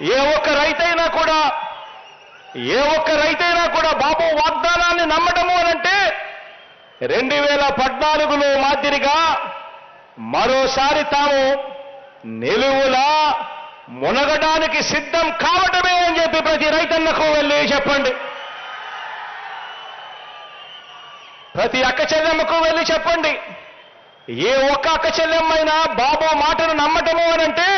ఏ ఒక్క రైతైనా కూడా ఏ ఒక్క రైతైనా కూడా బాబు వాగ్దానాన్ని నమ్మటము అనంటే రెండు వేల పద్నాలుగులో మాదిరిగా మరోసారి తాము నిలువులా మునగడానికి సిద్ధం కావటమే అని చెప్పి ప్రతి రైతన్నకు వెళ్ళి చెప్పండి. ప్రతి అక్క చెల్లెమ్మకు వెళ్ళి చెప్పండి. ఏ ఒక్క అక్క చెల్లెమ్మైనా బాబు మాటను నమ్మటము అనంటే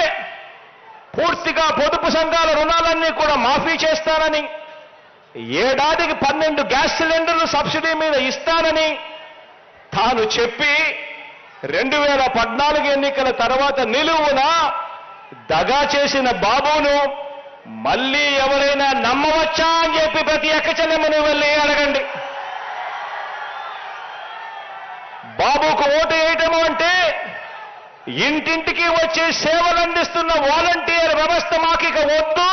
పూర్తిగా పొదుపు సంఘాల రుణాలన్నీ కూడా మాఫీ చేస్తానని ఏడాదికి పన్నెండు గ్యాస్ సిలిండర్లు సబ్సిడీ మీద ఇస్తానని తాను చెప్పి రెండు వేల పద్నాలుగు ఎన్నికల తర్వాత నిలువున దగా చేసిన బాబును మళ్ళీ ఎవరైనా నమ్మవచ్చా అని చెప్పి ప్రతి ఎక్కచెల్లెమ్మని వెళ్ళి అడగండి. బాబుకు ఓటు వేయటము అంటే ఇంటింటికి వచ్చి సేవలు అందిస్తున్న వాలంటీర్ వ్యవస్థ మాకు ఇక వద్దు.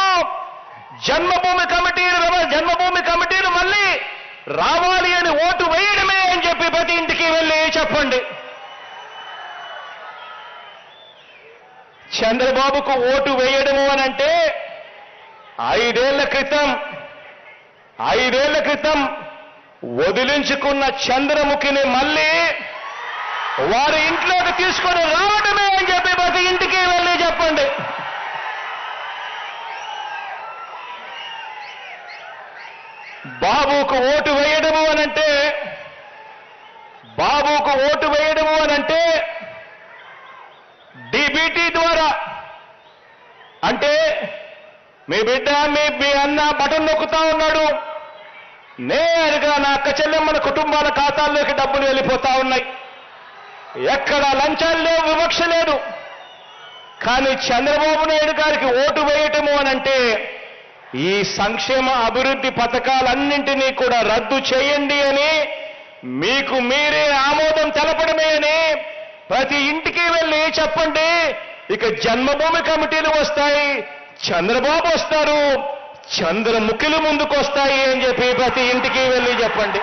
జన్మభూమి కమిటీలు జన్మభూమి కమిటీలు మళ్ళీ రావాలి అని ఓటు వేయడమే అని చెప్పి ప్రతి ఇంటికి వెళ్ళి చెప్పండి. చంద్రబాబుకు ఓటు వేయడము అని అంటే ఐదేళ్ళ క్రితం ఐదేళ్ళ క్రితం వదిలించుకున్న చంద్రముఖిని మళ్ళీ వారి ఇంట్లోకి తీసుకొని రావటమే అని చెప్పి ప్రతి ఇంటికి వెళ్ళి చెప్పండి. బాబుకు ఓటు వేయడము అనంటే బాబుకు ఓటు వేయడము అనంటే డిబిటీ ద్వారా అంటే మీ బిడ్డ మీ మీ అన్న బటన్ నొక్కుతా ఉన్నాడు. నేరుగా నా అక్క చెల్లెమ్మల కుటుంబాల ఖాతాల్లోకి డబ్బులు వెళ్ళిపోతా ఉన్నాయి. ఎక్కడ లంచాలు లేవు వివక్ష లేదు. కానీ చంద్రబాబు నాయుడు గారికి ఓటు వేయటము అనంటే ఈ సంక్షేమ అభివృద్ధి పథకాలన్నింటినీ కూడా రద్దు చేయండి అని మీకు మీరే ఆమోదం తెలపడమే అని ప్రతి ఇంటికి వెళ్ళి చెప్పండి. ఇక జన్మభూమి కమిటీలు వస్తాయి చంద్రబాబు వస్తారు చంద్రముఖిలు ముందుకు వస్తాయి అని చెప్పి ప్రతి ఇంటికి వెళ్ళి చెప్పండి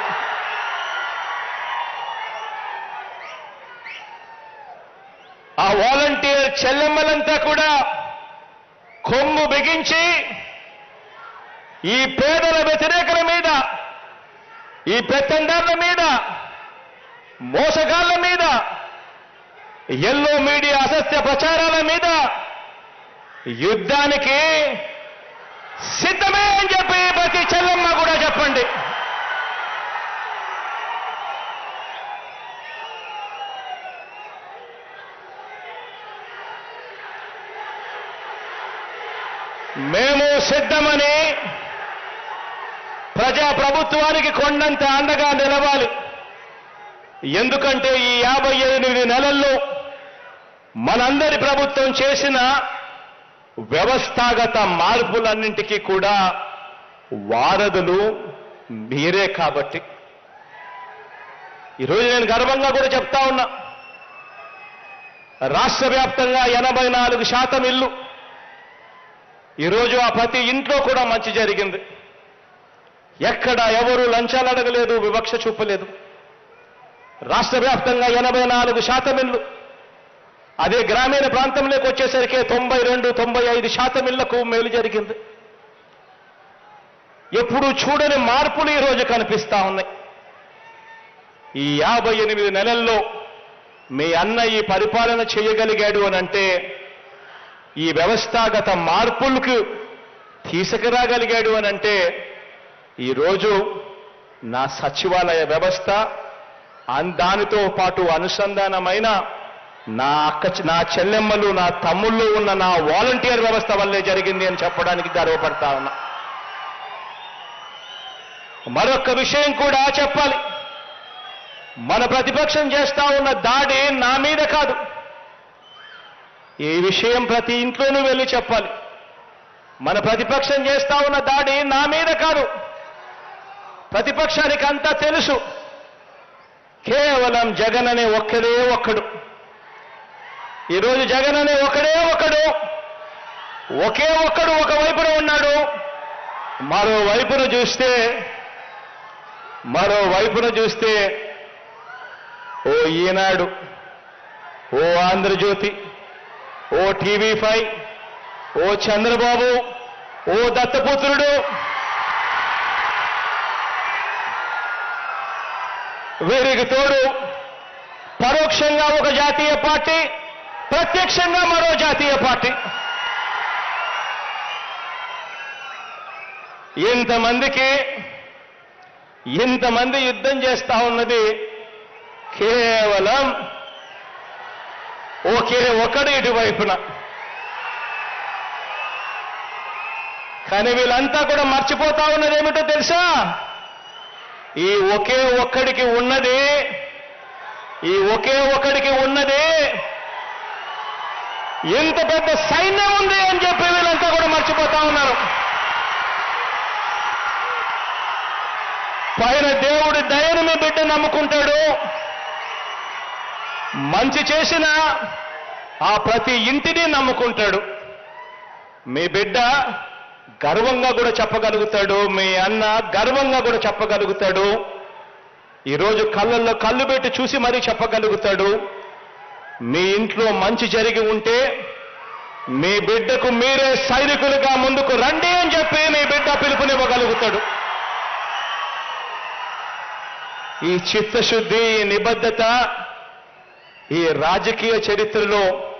ఆ వాలంటీర్ చెల్లెమ్మలంతా కూడా కొమ్ము బిగించి ఈ పేదల వ్యతిరేకల మీద ఈ పెత్తందారుల మీద మోసగాళ్ళ మీద ఎల్లో మీడియా అసత్య ప్రచారాల మీద యుద్ధానికి సిద్ధమే అని చెప్పి ప్రతి చెల్లమ్మ కూడా చెప్పండి. మేము సిద్ధమని ప్రజా ప్రభుత్వానికి కొండంత అండగా నిలవాలి. ఎందుకంటే ఈ యాభై ఎనిమిది నెలల్లో మనందరి ప్రభుత్వం చేసిన వ్యవస్థాగత మార్పులన్నింటికీ కూడా వారధులు మీరే కాబట్టి. ఈరోజు నేను గర్వంగా కూడా చెప్తా ఉన్నా రాష్ట్ర వ్యాప్తంగా ఎనభై నాలుగు శాతం ఇల్లు ఈరోజు ఆ ప్రతి ఇంట్లో కూడా మంచి జరిగింది. ఎక్కడ ఎవరు లంచాలు అడగలేదు వివక్ష చూపలేదు. రాష్ట్ర వ్యాప్తంగా ఎనభై నాలుగు శాతం ఇళ్ళు. అదే గ్రామీణ ప్రాంతంలోకి వచ్చేసరికి తొంభై రెండు తొంభై ఐదు శాతం ఇళ్ళకు మేలు జరిగింది. ఎప్పుడు చూడని మార్పులు ఈరోజు కనిపిస్తా ఉన్నాయి. ఈ యాభై ఎనిమిది నెలల్లో మీ అన్న ఈ పరిపాలన చేయగలిగాడు అని అంటే ఈ వ్యవస్థాగత మార్పులకు తీసుకురాగలిగాడు అని అంటే ఈరోజు నా సచివాలయ వ్యవస్థ అన్- దానితో పాటు అనుసంధానమైన నా అక్క నా చెల్లెమ్మలు నా తమ్ముళ్ళు ఉన్న నా వాలంటీర్ వ్యవస్థ వల్లే జరిగింది అని చెప్పడానికి గర్వపడతా ఉన్నా. మరొక విషయం కూడా చెప్పాలి. మన ప్రతిపక్షం చేస్తా ఉన్న దాడి నా మీద కాదు. ఈ విషయం ప్రతి ఇంట్లోనూ వెళ్ళి చెప్పాలి. మన ప్రతిపక్షం చేస్తా ఉన్న దాడి నా మీద కాదు. ప్రతిపక్షానికి అంతా తెలుసు. కేవలం జగన్ అనే ఒక్కడే ఒక్కడు. ఈరోజు జగన్ అనే ఒకడే ఒకడు ఒకే ఒక్కడు ఒక వైపున ఉన్నాడు. మరో వైపున చూస్తే మరో వైపున చూస్తే ఓ ఈనాడు ఓ ఆంధ్రజ్యోతి ఓ టీవీ ఫైవ్ ఓ చంద్రబాబు ఓ దత్తపుత్రుడు. వీరికి తోడు పరోక్షంగా ఒక జాతీయ పార్టీ ప్రత్యక్షంగా మరో జాతీయ పార్టీ. ఇంతమందికి ఇంతమంది యుద్ధం చేస్తా ఉన్నది కేవలం ఒకే ఒకడు ఇటువైపున. కానీ వీళ్ళంతా కూడా మర్చిపోతా ఉన్నది ఏమిటో తెలుసా? ఈ ఒకే ఒక్కడికి ఉన్నది ఈ ఒకే ఒక్కడికి ఉన్నది ఇంత పెద్ద సైన్యం ఉంది అని చెప్పి వీళ్ళంతా కూడా మర్చిపోతా ఉన్నారు. పైన దేవుడి దయను మీ బిడ్డ నమ్ముకుంటాడు. మంచి చేసిన ఆ ప్రతి ఇంటిని నమ్ముకుంటాడు. మీ బిడ్డ గర్వంగా కూడా చెప్పగలుగుతాడు. మీ అన్న గర్వంగా కూడా చెప్పగలుగుతాడు. ఈరోజు కళ్ళల్లో కళ్ళు పెట్టి చూసి మరీ చెప్పగలుగుతాడు. మీ ఇంట్లో మంచి జరిగి ఉంటే మీ బిడ్డకు మీరే సైనికులుగా ముందుకు రండి అని చెప్పి మీ బిడ్డ పిలుపునివ్వగలుగుతాడు. ఈ చిత్తశుద్ధి ఈ నిబద్ధత ఈ రాజకీయ చరిత్రలో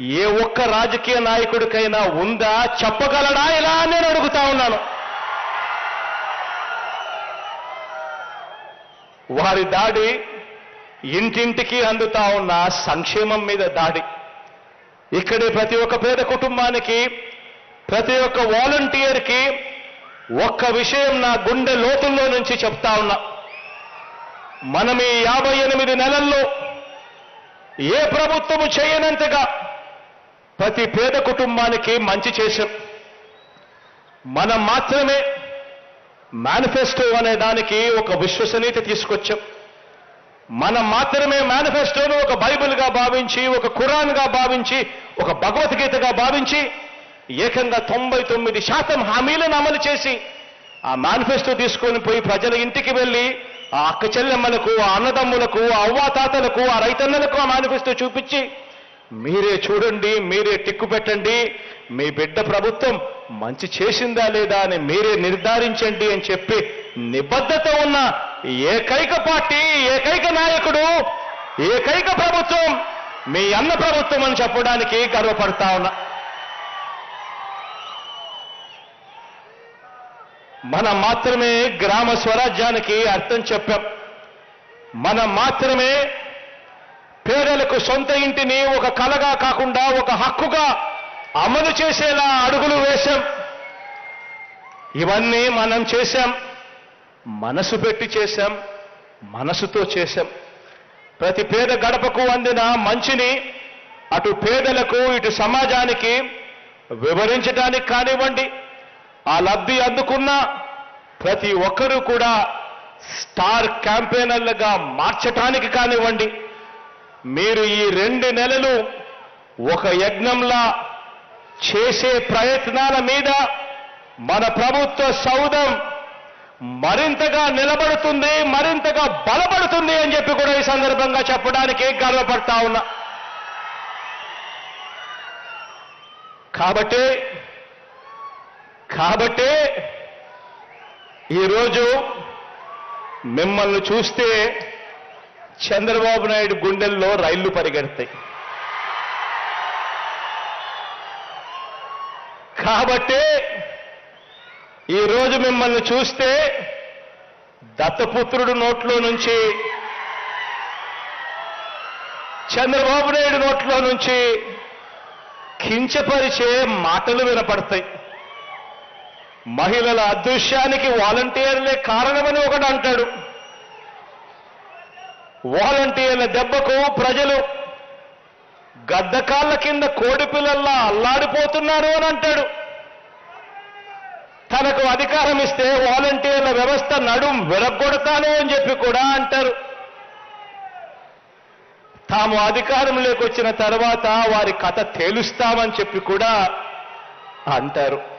ఏ ఒక్క రాజకీయ నాయకుడికైనా ఉందా? చెప్పగలడా? ఇలా నేను అడుగుతా ఉన్నాను. వారి దాడి ఇంటింటికి అందుతా ఉన్న సంక్షేమం మీద దాడి. ఇక్కడే ప్రతి ఒక్క పేద కుటుంబానికి ప్రతి ఒక్క వాలంటీర్కి ఒక్క విషయం నా గుండె లోతుల్లో నుంచి చెప్తా ఉన్నా. మనం ఈ యాభై ఎనిమిది నెలల్లో ఏ ప్రభుత్వము చేయనంతగా ప్రతి పేద కుటుంబానికి మంచి చేశాం మనం మాత్రమే మేనిఫెస్టో అనే దానికి ఒక విశ్వసనీయత తీసుకొచ్చాం. మనం మాత్రమే మేనిఫెస్టోను ఒక బైబిల్గా భావించి ఒక ఖురాన్గా భావించి ఒక భగవద్గీతగా భావించి ఏకంగా తొంభై తొమ్మిది శాతం హామీలను అమలు చేసి ఆ మేనిఫెస్టో తీసుకొని పోయి ప్రజల ఇంటికి వెళ్ళి ఆ అక్క చెల్లెమ్మలకు ఆ అన్నదమ్ములకు ఆ అవ్వాతాతలకు ఆ రైతన్నలకు ఆ మేనిఫెస్టో చూపించి మీరే చూడండి మీరే టిక్కు పెట్టండి మీ బిడ్డ ప్రభుత్వం మంచి చేసిందా లేదా అని మీరే నిర్ధారించండి అని చెప్పి నిబద్ధత ఉన్న ఏకైక పార్టీ ఏకైక నాయకుడు ఏకైక ప్రభుత్వం మీ అన్న ప్రభుత్వం అని చెప్పడానికి గర్వపడతా ఉన్నా. మనం మాత్రమే గ్రామ స్వరాజ్యానికి అర్థం చెప్పాం. మనం మాత్రమే పేదలకు సొంత ఇంటిని ఒక కలగా కాకుండా ఒక హక్కుగా అమలు చేసేలా అడుగులు వేశాం. ఇవన్నీ మనం చేశాం. మనసు పెట్టి చేశాం. మనసుతో చేశాం. ప్రతి పేద గడపకు అందిన మంచిని అటు పేదలకు ఇటు సమాజానికి వివరించడానికి కానివ్వండి. ఆ లబ్ధి అందుకున్న ప్రతి ఒక్కరూ కూడా స్టార్ క్యాంపెయినర్లుగా మార్చటానికి కానివ్వండి మీరు ఈ రెండు నెలలు ఒక యజ్ఞంలా చేసే ప్రయత్నాల మీద మన ప్రభుత్వ సౌధం మరింతగా నిలబడుతుంది మరింతగా బలపడుతుంది అని చెప్పి కూడా ఈ సందర్భంగా చెప్పడానికి గర్వపడతా ఉన్నా. కాబట్టి కాబట్టి ఈరోజు మిమ్మల్ని చూస్తే చంద్రబాబు నాయుడు గుండెల్లో రైళ్ళు పరిగెడతాయి. కాబట్టి ఈరోజు మిమ్మల్ని చూస్తే దత్తపుత్రుడు నోట్లో నుంచి చంద్రబాబు నాయుడు నోట్లో నుంచి కించపరిచే మాటలు వినపడతాయి. మహిళల అదృశ్యానికి వాలంటీర్లే కారణమని ఒకడు అంటాడు. వాలంటీర్ల దెబ్బకు ప్రజలు గద్దకాళ్ళ కింద కోడి పిల్లల్లా అల్లాడిపోతున్నారు అని అంటాడు. తనకు అధికారం ఇస్తే వాలంటీర్ల వ్యవస్థ నడుం విరగొడతాను అని చెప్పి కూడా అంటారు. తాము అధికారంలోకి వచ్చిన తర్వాత వారి కథ తేలుస్తామని చెప్పి కూడా అంటారు.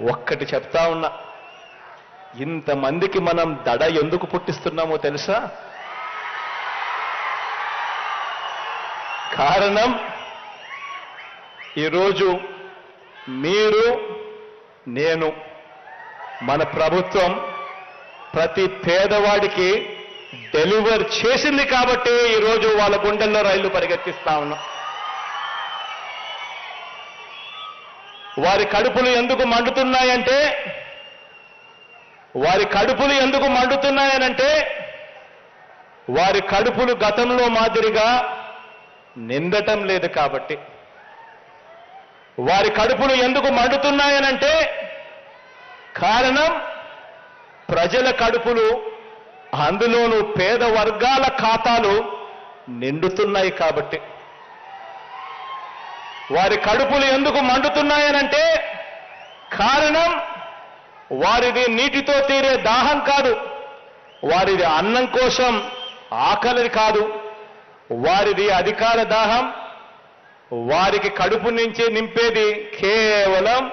ఒక్కటి చెప్తా ఉన్నా. ఇంతమందికి మనం దడ ఎందుకు పుట్టిస్తున్నామో తెలుసా? కారణం ఈరోజు మీరు నేను మన ప్రభుత్వం ప్రతి పేదవాడికి డెలివర్ చేసింది కాబట్టి ఈరోజు వాళ్ళ గుండెల్లో రైళ్ళు పరిగెత్తిస్తా ఉన్నాం. వారి కడుపులు ఎందుకు మండుతున్నాయంటే వారి కడుపులు ఎందుకు మండుతున్నాయనంటే వారి కడుపులు గతంలో మాదిరిగా నిందటం లేదు కాబట్టి. వారి కడుపులు ఎందుకు మండుతున్నాయనంటే కారణం ప్రజల కడుపులు అందులోనూ పేద వర్గాల ఖాతాలు నిండుతున్నాయి కాబట్టి. వారి కడుపులు ఎందుకు మండుతున్నాయనంటే కారణం వారిది నీటితో తీరే దాహం కాదు. వారిది అన్నం కోసం ఆకలి కాదు. వారిది అధికార దాహం. వారికి కడుపు నుంచి నింపేది కేవలం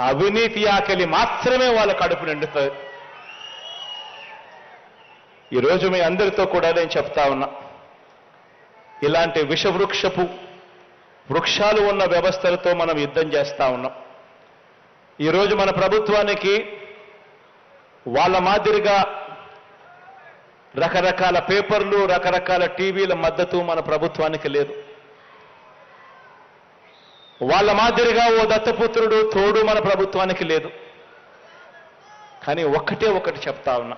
అవినీతి ఆకలి మాత్రమే వాళ్ళ కడుపు నిండుతుంది. ఈరోజు మీ అందరితో కూడా నేను చెప్తా ఉన్నా ఇలాంటి విషవృక్షపు వృక్షాలు ఉన్న వ్యవస్థలతో మనం యుద్ధం చేస్తూ ఉన్నాం. ఈరోజు మన ప్రభుత్వానికి వాళ్ళ మాదిరిగా రకరకాల పేపర్లు రకరకాల టీవీల మద్దతు మన ప్రభుత్వానికి లేదు. వాళ్ళ మాదిరిగా ఓ దత్తపుత్రుడు తోడు మన ప్రభుత్వానికి లేదు. కానీ ఒక్కటే ఒకటి చెప్తా ఉన్నా.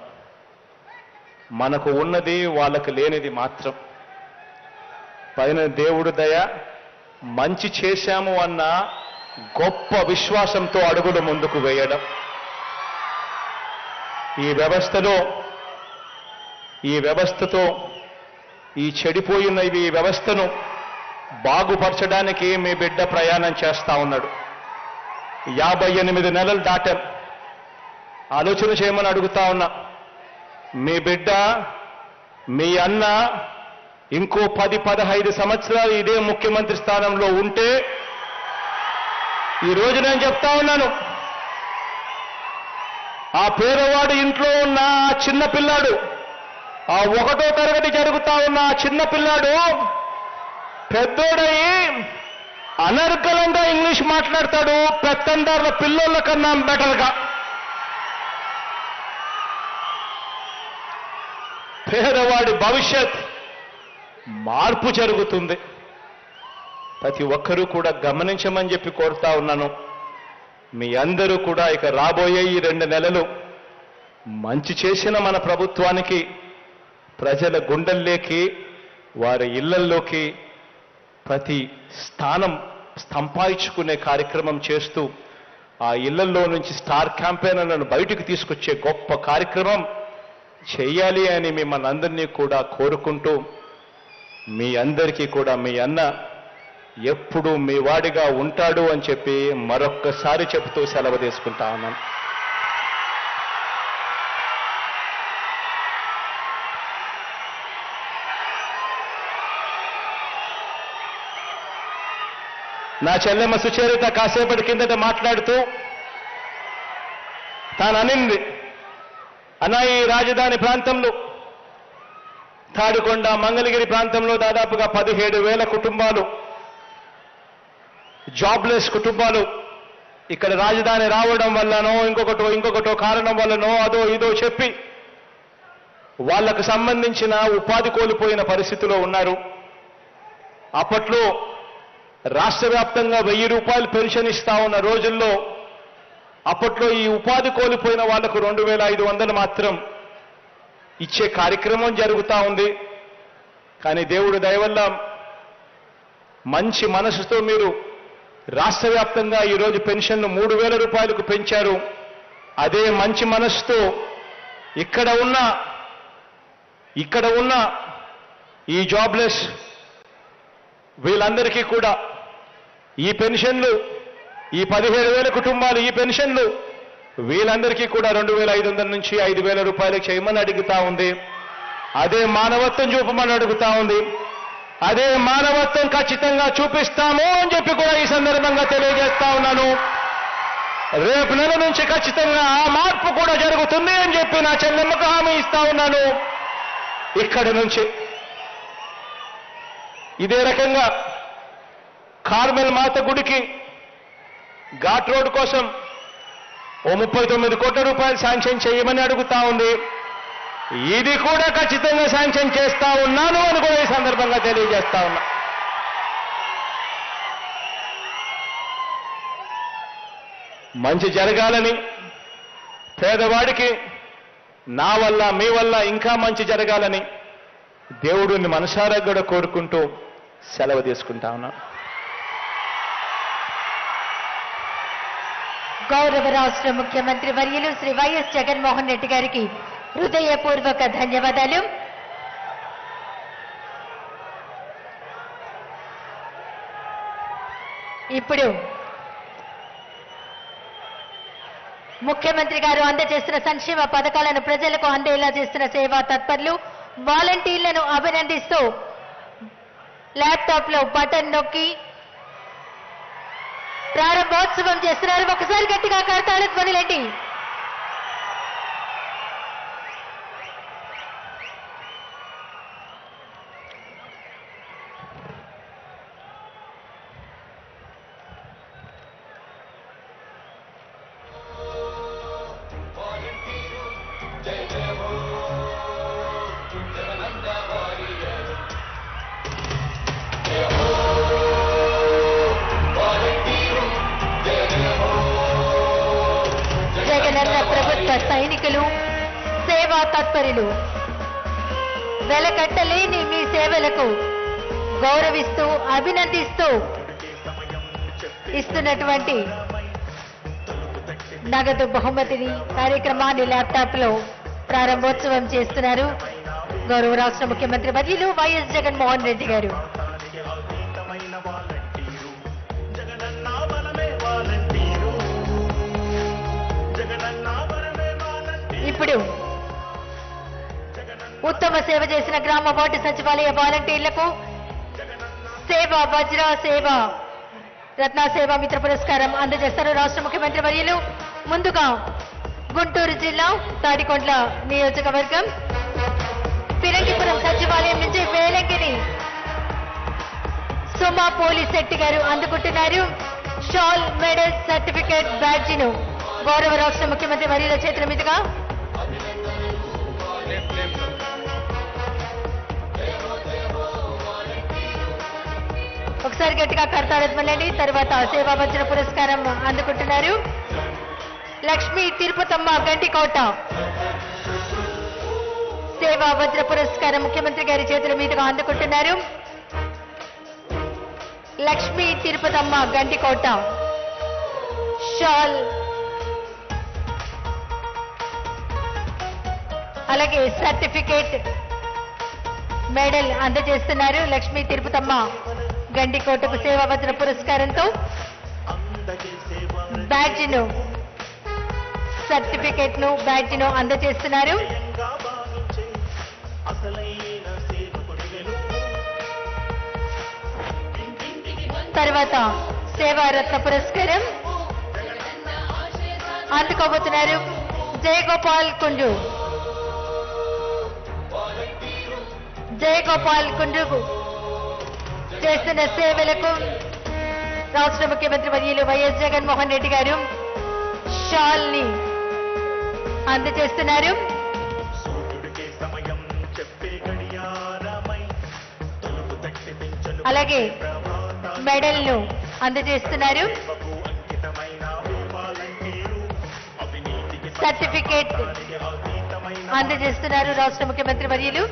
మనకు ఉన్నది వాళ్ళకు లేనిది మాత్రం. పైన దేవుడు దయ మంచి చేశాము అన్న గొప్ప విశ్వాసంతో అడుగులు ముందుకు వేయడం. ఈ వ్యవస్థలో ఈ వ్యవస్థతో ఈ చెడిపోయిన ఈ వ్యవస్థను బాగుపరచడానికి మీ బిడ్డ ప్రయాణం చేస్తా ఉన్నాడు. యాభై ఎనిమిది నెలలు దాటాం. ఆలోచన చేయమని అడుగుతా ఉన్నా. మీ బిడ్డ మీ అన్న ఇంకో పది పదహైదు సంవత్సరాలు ఇదే ముఖ్యమంత్రి స్థానంలో ఉంటే ఈ రోజు నేను చెప్తా ఉన్నాను. ఆ పేదవాడు ఇంట్లో ఉన్న ఆ చిన్న పిల్లాడు ఆ ఒకటో తరగతి జరుగుతా ఉన్న ఆ చిన్న పిల్లాడు పెద్దోడయి అనర్గలంగా ఇంగ్లీష్ మాట్లాడతాడు పెత్తందారుల పిల్లోళ్ళ కన్నా బెటర్గా. పేదవాడి భవిష్యత్ మార్పు జరుగుతుంది. ప్రతి ఒక్కరూ కూడా గమనించమని చెప్పి కోరుతా ఉన్నాను. మీ అందరూ కూడా ఇక రాబోయే ఈ రెండు నెలలు మంచి చేసిన మన ప్రభుత్వానికి ప్రజల గుండెల్లోకి వారి ఇళ్ళల్లోకి ప్రతి స్థానం సంపాదించుకునే కార్యక్రమం చేస్తూ ఆ ఇళ్ళల్లో నుంచి స్టార్ క్యాంపెయినర్లను బయటకు తీసుకొచ్చే గొప్ప కార్యక్రమం చేయాలి అని మిమ్మల్ని అందరినీ కూడా కోరుకుంటూ మీ అందరికీ కూడా మీ అన్న ఎప్పుడు మీ వాడిగా ఉంటాడు అని చెప్పి మరొక్కసారి చెబుతూ సెలవు తీసుకుంటా ఉన్నాను. నా చెల్లెమ్మ సుచరిత కాసేపటి కిందట మాట్లాడుతూ తాను అనింది అన్న ఈ రాజధాని ప్రాంతంలో తాడికొండ మంగళగిరి ప్రాంతంలో దాదాపుగా పదిహేడు వేల కుటుంబాలు జాబ్లెస్ కుటుంబాలు ఇక్కడ రాజధాని రావడం వల్లనో ఇంకొకటో ఇంకొకటో కారణం వల్లనో అదో ఇదో చెప్పి వాళ్ళకు సంబంధించిన ఉపాధి కోల్పోయిన పరిస్థితిలో ఉన్నారు. అప్పట్లో రాష్ట్ర వ్యాప్తంగా వెయ్యి రూపాయలు పెన్షన్ ఇస్తా ఉన్న రోజుల్లో అప్పట్లో ఈ ఉపాధి కోల్పోయిన వాళ్ళకు రెండు వేల ఐదు వందలు మాత్రం ఇచ్చే కార్యక్రమం జరుగుతూ ఉంది. కానీ దేవుడు దయవల్ల మంచి మనసుతో మీరు రాష్ట్ర వ్యాప్తంగా ఈరోజు పెన్షన్ను మూడు వేల రూపాయలకు పెంచారు. అదే మంచి మనసుతో ఇక్కడ ఉన్న ఇక్కడ ఉన్న ఈ జాబ్లెస్ వీళ్ళందరికీ కూడా ఈ పెన్షన్లు ఈ పదిహేడు వేల కుటుంబాలు ఈ పెన్షన్లు వీళ్ళందరికీ కూడా రెండు వేల ఐదు వందల నుంచి ఐదు వేల రూపాయలకు చేయమని అడుగుతా ఉంది. అదే మానవత్వం చూపమని అడుగుతా ఉంది. అదే మానవత్వం ఖచ్చితంగా చూపిస్తాము అని చెప్పి కూడా ఈ సందర్భంగా తెలియజేస్తా ఉన్నాను. రేపు నెల నుంచి ఖచ్చితంగా ఆ మార్పు కూడా జరుగుతుంది అని చెప్పి నా చెల్లెమ్మకు హామీ ఇస్తా ఉన్నాను. ఇక్కడి నుంచి ఇదే రకంగా కార్మెల్ మాత గుడికి ఘాట్ రోడ్ కోసం ఓ ముప్పై తొమ్మిది కోట్ల రూపాయలు శాంక్షన్ చేయమని అడుగుతా ఉంది. ఇది కూడా ఖచ్చితంగా శాంక్షన్ చేస్తా ఉన్నాను అని కూడా ఈ సందర్భంగా తెలియజేస్తా ఉన్నా. మంచి జరగాలని పేదవాడికి నా వల్ల మీ వల్ల ఇంకా మంచి జరగాలని దేవుడిని మనసారా కూడా కోరుకుంటూ సెలవు తీసుకుంటా ఉన్నాను గౌరవ రాష్ట్ర ముఖ్యమంత్రి వర్యులు శ్రీ వైఎస్ జగన్మోహన్ రెడ్డి గారికి హృదయపూర్వక ధన్యవాదాలు. ఇప్పుడు ముఖ్యమంత్రి గారు అందజేస్తున్న సంక్షేమ పథకాలను ప్రజలకు అందేలా చేస్తున్న సేవా తత్పరులు వాలంటీర్లను అభినందిస్తూ ల్యాప్టాప్లో బటన్ నొక్కి ప్రారంభోత్సవం చేస్తున్నారు. ఒకసారి గట్టిగా కడతాడు ధ్వనులేంటి సైనికులు సేవా తత్పరులు వెలకట్టలేని మీ సేవలకు గౌరవిస్తూ అభినందిస్తూ ఇస్తున్నటువంటి నగదు బహుమతిని కార్యక్రమాన్ని ల్యాప్టాప్లో ప్రారంభోత్సవం చేస్తున్నారు గౌరవ రాష్ట్ర ముఖ్యమంత్రి వర్యులు వైఎస్ జగన్మోహన్ రెడ్డి గారు. ఇప్పుడు ఉత్తమ సేవ చేసిన గ్రామ వార్డు సచివాలయ వాలంటీర్లకు సేవ వజ్ర సేవ రత్న సేవ మిత్ర పురస్కారం అందజేస్తారు రాష్ట్ర ముఖ్యమంత్రి వర్యులు. ముందుగా గుంటూరు జిల్లా తాడికొండ్ల నియోజకవర్గం. పిరంగిపురం సచివాలయం నుంచి వేలంగిని సుమా పోలీస్ శెట్టి గారు అందుకుంటున్నారు. షాల్ మెడల్ సర్టిఫికేట్ బ్యాడ్జిను గౌరవ రాష్ట్ర ముఖ్యమంత్రి వర్యుల చేతుల మీదుగా ఒకసారి గట్టిగా కర్తారత్మలండి తర్వాత సేవా పురస్కారం అందుకుంటున్నారు. లక్ష్మీ తిరుపతమ్మ గంటికోట. సేవా వజ్ర పురస్కారం ముఖ్యమంత్రి గారి చేతుల మీదుగా అందుకుంటున్నారు. లక్ష్మీ తిరుపతమ్మ గంటికోట. షాల్ అలాగే సర్టిఫికేట్ మెడల్ అందజేస్తున్నారు లక్ష్మీ తిరుపతమ్మ గండికోటకు సేవా పురస్కారంతో. బ్యాడ్జ్ను సర్టిఫికేట్ను బ్యాడ్జ్ను అందజేస్తున్నారు. తర్వాత సేవారత్న పురస్కారం. అందుకోబోతున్నారు జయగోపాల్ కుంజు. జయగోపాల్ కుండ్రు చేస్తున్న సేవలకు రాష్ట్ర ముఖ్యమంత్రి వర్యులు వైఎస్ జగన్మోహన్ రెడ్డి గారు షాల్ని అందజేస్తున్నారు అలాగే ప్రభాత మెడల్ను అందజేస్తున్నారు. సర్టిఫికేట్ అందజేస్తున్నారు రాష్ట్ర ముఖ్యమంత్రి వర్యులు.